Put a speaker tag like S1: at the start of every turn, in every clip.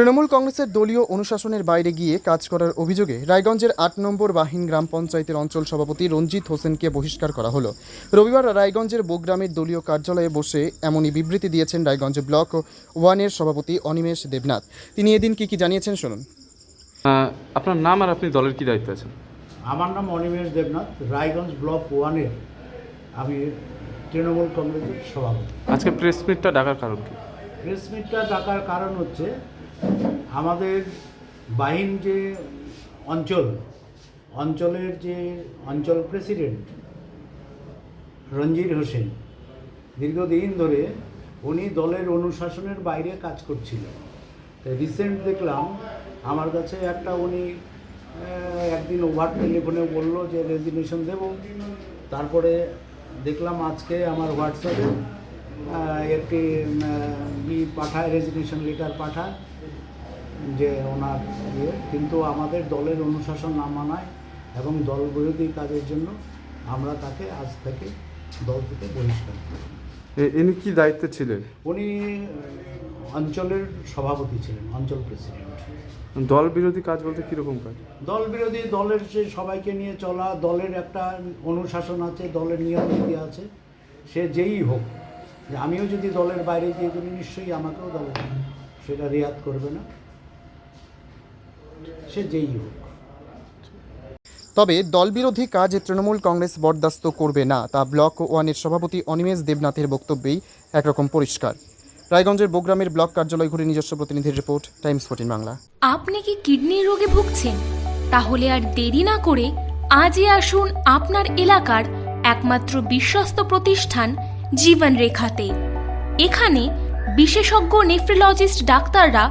S1: তৃণমূল কংগ্রেসের দলীয় অনুশাসনের বাইরে গিয়ে কাজ করার অভিযোগে রায়গঞ্জের আট নম্বর বাহিন গ্রাম পঞ্চায়েতের অঞ্চল সভাপতি রঞ্জিত হোসেনকে বহিষ্কার করা হলো। রবিবার রায়গঞ্জের বোগ্রামের দলীয় কার্যালয়ে বসে এমনই বিবৃতি দিয়েছেন রায়গঞ্জ ব্লক ওয়ানের সভাপতি অনিমেষ দেবনাথ। তিনি এদিন কি কি জানিয়েছেন শুনুন।
S2: আপনার নাম আর আপনি দলের কি দায়িত্ব আছেন?
S3: আমার নাম অনিমেষ দেবনাথ রায়গঞ্জ ব্লক ওয়ানের আমি তৃণমূল কংগ্রেসের সভাপতি।
S2: আজকে প্রেস মিটটা ডাকার কারণ কি?
S3: প্রেস মিটটা ডাকার কারণ হচ্ছে আমাদের বাহিন যে অঞ্চল, অঞ্চলের যে অঞ্চল প্রেসিডেন্ট রঞ্জির হোসেন, দীর্ঘদিন ধরে উনি দলের অনুশাসনের বাইরে কাজ করছিল। তাই রিসেন্ট দেখলাম, আমার কাছে একটা উনি একদিন ওভার টেলিফোনে বলল যে রেজিগনেশন দেব। তারপরে দেখলাম আজকে আমার হোয়াটসঅ্যাপে একটি পাঠায় রেজিগনেশন লেটার পাঠায়। যে ওনার ইয়ে। কিন্তু আমাদের দলের অনুশাসন না মানায় এবং দল বিরোধী কাজের জন্য আমরা তাকে আজ থেকে দল থেকে বহিষ্কার করি।
S2: ইনি কি দায়িত্বে ছিলেন?
S3: উনি অঞ্চলের সভাপতি ছিলেন অঞ্চল প্রেসিডেন্ট।
S2: দল বিরোধী কাজ বলতে কীরকম কাজ?
S3: দল বিরোধী দলের যে সবাইকে নিয়ে চলা দলের একটা অনুশাসন আছে দলের নিয়ম নীতি আছে সে যেই হোক। আমিও যদি দলের বাইরে গিয়ে করি নিশ্চয়ই আমাকেও দল সেটা রেয়াত করবে না। সে যেই হোক।
S1: তবে দলবিরোধী কাজ তৃণমূল কংগ্রেস বরদাস্ত করবে না তা ব্লক ওয়ানের সভাপতি অনিমেষ দেবনাথের বক্তব্যেই একরকম পরিষ্কার। রায়গঞ্জের বোগ্রামের ব্লক কার্যালয় ঘুরে নিজস্ব প্রতিনিধির রিপোর্ট টাইমস ফোর্টিন বাংলা।
S4: আপনি কি কিডনির রোগে ভুগছেন? তাহলে আর দেরি না করে আজই আসুন আপনার এলাকার একমাত্র বিশ্বস্ত প্রতিষ্ঠান জীবন রেখাতে এখানে বিশেষজ্ঞ নেফ্রোলজিস্ট ডাক্তাররা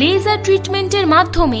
S4: লেজার ট্রিটমেন্টের মাধ্যমে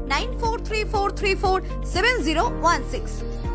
S5: 9434347016.